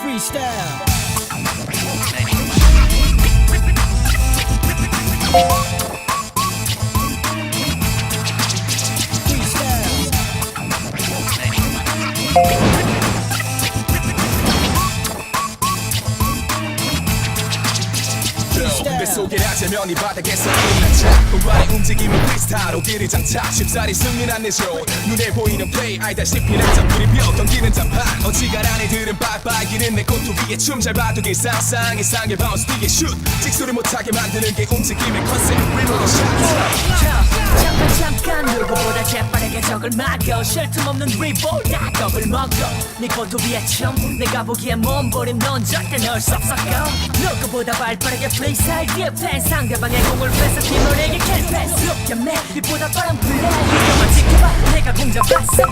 freestyle. 면이 바닥에서 일어나 발의 움직임은 크리스탈로 길을 장착 쉽사리 승리란 내쇼 눈에 보이는 플레이 알다시피 난참 그리며 경기는 내 코트 위에 춤잘 봐도 길상상 이상의 바운스 뒤에 슛 찍소리 못하게 만드는 게 움직임의 컨셉. 리모로 샷 잠깐 잠깐 누구보다 재빠르게 적을 막어 쉴틈 없는 리볼 다 겁을 먹어 네 위에 춤 내가 보기엔 몸부림 넌 절대 없어 go 누구보다 발빠르게 뒤에 플랜 상대방의 공을 뺏어 팀원에게 캔 패스. Look at me 이보다 빠른 플레이 이것만 지켜봐. 내가 공잡았어